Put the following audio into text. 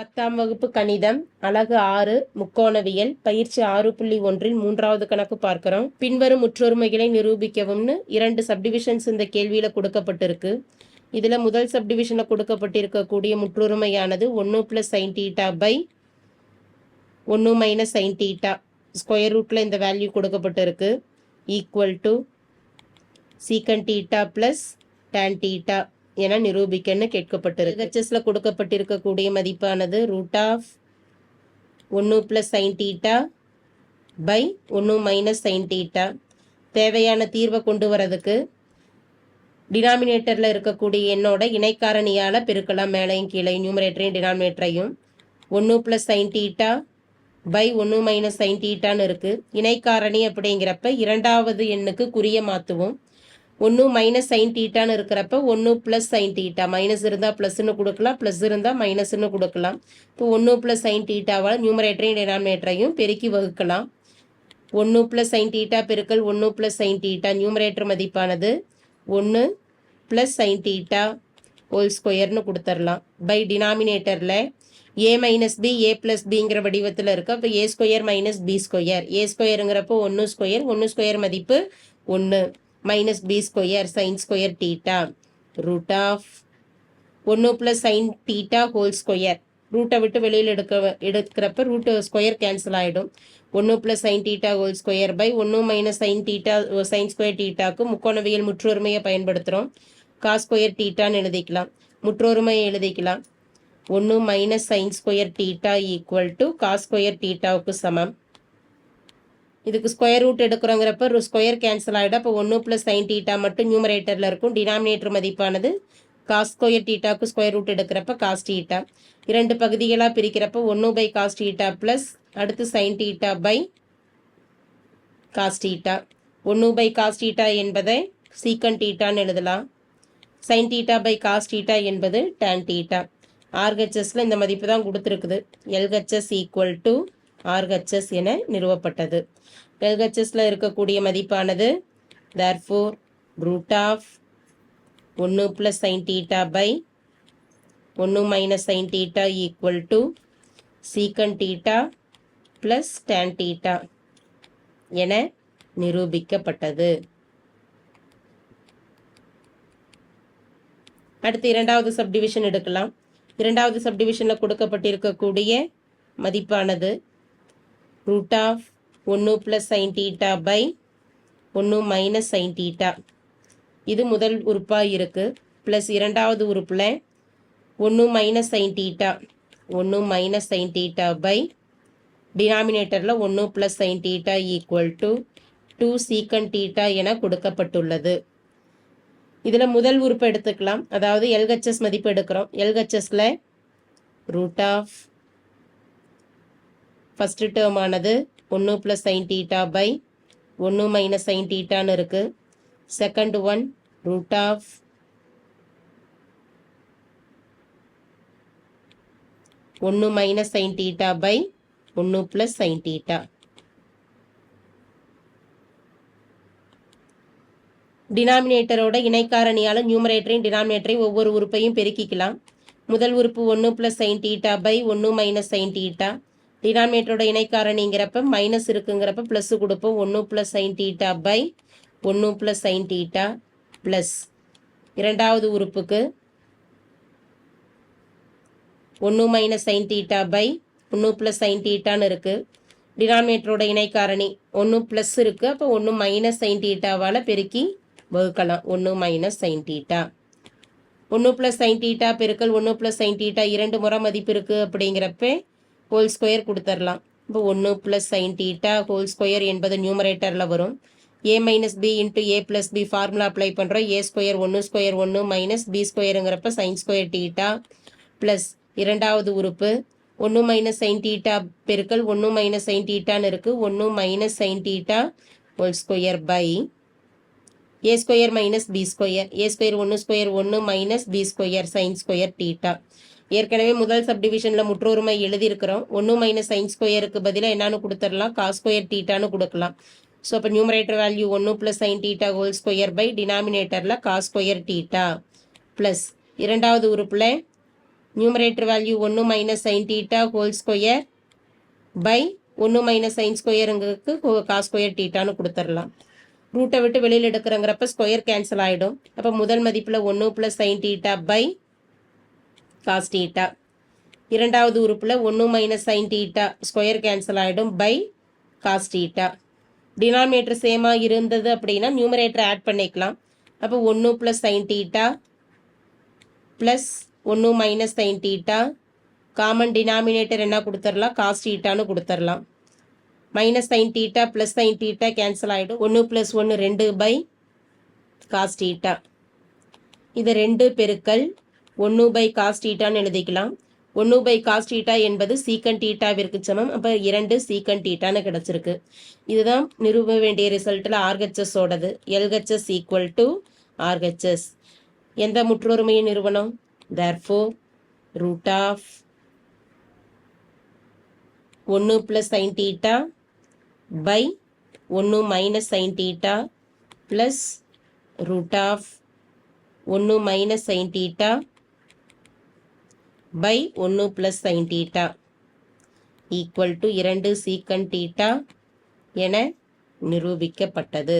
பத்தாம் வகுப்பு கணிதம் அழகு ஆறு முக்கோணவியல் பயிற்சி ஆறு புள்ளி ஒன்றில் மூன்றாவது கணக்கு பார்க்கிறோம். பின்வரும் முற்றொருமைகளை நிரூபிக்கவும்னு இரண்டு சப்டிவிஷன்ஸ் இந்த கேள்வியில கொடுக்கப்பட்டிருக்கு. இதுல முதல் சப்டிவிஷன்ல கொடுக்கப்பட்டிருக்கக்கூடிய முற்றொருமையானது ஒன்று பிளஸ் சைன் டீட்டா பை ஒன்று மைனஸ் சைன் டீட்டா ஸ்கொயர் ரூட்ல இந்த வேல்யூ கொடுக்கப்பட்டிருக்கு. Equal to secant theta plus tan theta என நிரூபிக்கன்னு கேட்கப்பட்டிருக்கு. ஹெச்எஸ்ல கொடுக்கப்பட்டிருக்கக்கூடிய மதிப்பானது ரூட் ஆஃப் ஒன்று ப்ளஸ் சைன் டீட்டா பை ஒன்று மைனஸ் சைன் டீட்டா தேவையான தீர்வை கொண்டு வரதுக்கு டினாமினேட்டரில் இருக்கக்கூடிய எண்ணோட இணைக்காரணியால் பெருக்கலாம் மேலையும் கீழே நியூமரேட்டரையும் டினாமினேட்டரையும் ஒன்று ப்ளஸ் சைன் டீட்டா பை ஒன்று மைனஸ் சைன் டீட்டான்னு இருக்குது இணைக்காரணி அப்படிங்கிறப்ப இரண்டாவது எண்ணுக்கு குறிய மாற்றுவோம் ஒன்று மைனஸ் சைன் டீட்டான்னு இருக்கிறப்ப ஒன்று ப்ளஸ் சைன் டீட்டா மைனஸ் இருந்தால் ப்ளஸ்ன்னு கொடுக்கலாம். ப்ளஸ் இருந்தால் மைனஸ்னு கொடுக்கலாம். இப்போ ஒன்று ப்ளஸ் சைன் டீட்டாவால் நியூமரேட்டரையும் டெனாமினேட்டரையும் பெருக்கி வகுக்கலாம். ஒன்று ப்ளஸ் சைன் டீட்டா பெருக்கல் ஒன்று ப்ளஸ் சைன் டீட்டா நியூமரேட்டர் மதிப்பானது ஒன்று ப்ளஸ் சைன் டீட்டா ஹோல் ஸ்கொயர்னு கொடுத்துர்லாம். பை டினாமினேட்டரில் A minus B A plus பிங்கிற வடிவத்தில் இருக்கு. இப்போ A square minus B square A ஸ்கொயருங்கிறப்போ ஒன்று ஸ்கொயர் ஒன்று ஸ்கொயர் மதிப்பு ஒன்று minus B square sine square theta root of ஒன்று plus sine theta whole square ரூட்டை விட்டு வெளியில் எடுக்க எடுக்கிறப்ப ரூட்டு ஸ்கொயர் கேன்சல் ஆகிடும் ஒன்று plus sine theta whole square by ஒன்று minus sine theta sine square டீட்டாக்கு முக்கோணவியல் முற்றொருமையை பயன்படுத்துகிறோம் காஸ் ஸ்கொயர் டீட்டான்னு எழுதிக்கலாம். முற்றொருமையை எழுதிக்கலாம். ஒன்று minus sine square theta equal to cos square டீட்டாவுக்கு சமம். இதுக்கு ஸ்கொயர் ரூட் எடுக்கிறோங்கிறப்ப ஸ்கொயர் கேன்சல் ஆகிடும் அப்போ ஒன்று ப்ளஸ் சைன் டீட்டா மட்டும் நியூமரேட்டரில் இருக்கும். டினாமினேட்டர் மதிப்பானது காஸ் ஸ்கொயர் டீட்டாக்கு ஸ்கொயர் ரூட் எடுக்கிறப்ப காஸ் டீட்டா இரண்டு பகுதிகளாக பிரிக்கிறப்ப ஒன்று பை காஸ் டீட்டா ப்ளஸ் அடுத்து sine theta by cos theta ஒன்று பை காஸ் டீட்டா என்பதை சீக்கன் டீட்டான்னு எழுதலாம். Sine theta by cos theta என்பது டேன் டீட்டா ஆர்ஹெச்எஸில் இந்த மதிப்பு தான் கொடுத்துருக்குது. எல்ஹெச்எஸ் ஈக்குவல் டு ஆர்ஹெச்எஸ் என நிறுவப்பட்டது. எல்ஹெச்எஸ்ல இருக்கக்கூடிய மதிப்பானது தேர்ஃபோர் ரூட் ஆஃப் ஒன்று ப்ளஸ் சைன் டீட்டா பை ஒன்று minus sine theta equal to secant theta plus tan theta என நிரூபிக்கப்பட்டது. அடுத்து இரண்டாவது சப்டிவிஷன் எடுக்கலாம். இரண்டாவது சப்டிவிஷனில் கொடுக்கப்பட்டிருக்கக்கூடிய மதிப்பானது ரூட் ஆஃப் ஒன்று ப்ளஸ் சைன் டீட்டா பை ஒன்று மைனஸ் சைன் டீட்டா இது முதல் உறுப்பாக இருக்குது ப்ளஸ் இரண்டாவது உறுப்பில் ஒன்று மைனஸ் சைன் டீட்டா ஒன்று மைனஸ் சைன் டீட்டா பை டினாமினேட்டரில் ஒன்று plus sine theta equal to two secant theta என கொடுக்கப்பட்டுள்ளது. இதில் முதல் உறுப்பு எடுத்துக்கலாம். அதாவது எல்ஹெச்எஸ் மதிப்பு எடுக்கிறோம். எல்ஹெச்எஸில் ரூட் ஆஃப் ஃபஸ்ட்டு டேர்ம் ஆனது ஒன்று ப்ளஸ் சைன் டீட்டா பை ஒன்று மைனஸ் சைன் டீட்டான்னு இருக்குது செகண்ட் ஒன் ரூட் ஆஃப் ஒன்று மைனஸ் சைன் டீட்டா பை ஒன்று ப்ளஸ் சைன் டீட்டா டினாமினேட்டரோட இணைக்காரணியால் நியூமரேட்டரையும் டினாமினேட்டரையும் ஒவ்வொரு உறுப்பையும் பெருக்கிக்கலாம். முதல் உறுப்பு ஒன்று ப்ளஸ் சைன் டீட்டா பை ஒன்று மைனஸ் சைன் டீட்டா டினாமினேட்டரோட இணைக்காரணிங்கிறப்ப மைனஸ் இருக்குங்கிறப்ப ப்ளஸ் கொடுப்போம். ஒன்று ப்ளஸ் சைன் டீட்டா பை ஒன்று ப்ளஸ் சைன் டீட்டா ப்ளஸ் இரண்டாவது உறுப்புக்கு ஒன்று மைனஸ் சைன் டீட்டா பை ஒன்று ப்ளஸ் சைன் டீட்டான்னு இருக்குது டினாமினேட்டரோட இணைக்காரணி ஒன்று ப்ளஸ் இருக்குது அப்போ ஒன்று மைனஸ் சைன் டீட்டாவால் பெருக்கி வகுக்கலாம். ஒன்று மைனஸ் சைன் டீட்டா ஒன்று ப்ளஸ் சைன் டீட்டா பெருக்கல் ஒன்று ப்ளஸ் சைன் டீட்டா இரண்டு முறை மதிப்பு இருக்குது அப்படிங்கிறப்ப ஹோல் ஸ்கொயர் கொடுத்துடலாம் இப்போ ஒன்று plus sine theta whole square என்பது நியூமரேட்டரில் வரும். A minus B into A plus B formula apply பண்ணுறோம் ஏ ஸ்கொயர் ஒன்று ஸ்கொயர் ஒன்று மைனஸ் பி ஸ்கொயருங்கிறப்ப சைன் ஸ்கொயர் டீட்டா ப்ளஸ் இரண்டாவது உறுப்பு. ஒன்று மைனஸ் சைன் டீட்டா பெருக்கல் ஒன்று மைனஸ் சைன் டீட்டான்னு இருக்குது ஒன்று minus sine theta whole square by A square minus B square A square ஒன்று ஸ்கொயர் ஒன்று minus B square sine square theta ஏற்கனவே முதல் சப்டிவிஷனில் முற்றொருமை எழுதியிருக்கிறோம். ஒன்று மைனஸ் சைன் ஸ்கொயருக்கு பதிலாக என்னன்னு கொடுத்துடலாம். காஸ் ஸ்கொயர் டீட்டான்னு கொடுக்கலாம். ஸோ அப்போ நியூமரேட்டர் வேல்யூ ஒன்று plus sine theta whole square by டினாமினேட்டரில் காஸ் ஸ்கொயர் டீட்டா ப்ளஸ் இரண்டாவது உறுப்பில் நியூமரேட்டர் வேல்யூ ஒன்று minus sine theta whole square by ஒன்று மைனஸ் சைன் ஸ்கொயருங்கிறதுக்கு காஸ் ஸ்கொயர் டீட்டான்னு கொடுத்துடலாம். ரூட்டை விட்டு வெளியில் எடுக்கிறங்கிறப்ப ஸ்கொயர் கேன்சல் ஆகிடும் அப்போ முதல் மதிப்பில் ஒன்று plus sine theta by cos theta இரண்டாவது உறுப்பில் ஒன்று minus sine theta square cancel ஆகிடும் பை காஸ் டீட்டா டினாமினேட்டர் சேமாக இருந்தது அப்படின்னா நியூமரேட்டர் ஆட் பண்ணிக்கலாம். அப்போ ஒன்று ப்ளஸ் சைன் டீட்டா ப்ளஸ் ஒன்று minus sine theta common denominator என்ன கொடுத்துடலாம் காஸ் டீட்டான்னு கொடுத்துடலாம் minus sine theta plus sine theta cancel ஆகிடும் ஒன்று ப்ளஸ் ஒன்று ரெண்டு பை காஸ் டீட்டா இது ரெண்டு பெருக்கல். ஒன்று பை காஸ் டீட்டான்னு எழுதிக்கலாம். ஒன்று பை காஸ் டீட்டா என்பது சீக்கன் டீட்டாவிற்கு சமம். அப்போ இரண்டு சீக்கன் டீட்டான்னு கிடச்சிருக்கு. இதுதான் நிரூப வேண்டிய ரிசல்ட்டில் ஆர்ஹெச்எஸ் ஓடது. எல்ஹெச்எஸ் ஈக்குவல் டு ஆர்ஹெச்எஸ் எந்த முற்றொருமையின் நிறுவனம்? தர்ஃபோ ரூட் ஆஃப் ஒன்று ப்ளஸ் சைன் டீட்டா பை ஒன்று minus sine theta plus root of ஒன்று மைனஸ் சைன் டீட்டா பை ஒன்று plus sine theta equal to இரண்டு சீக்கன் டீட்டா என நிரூபிக்கப்பட்டது.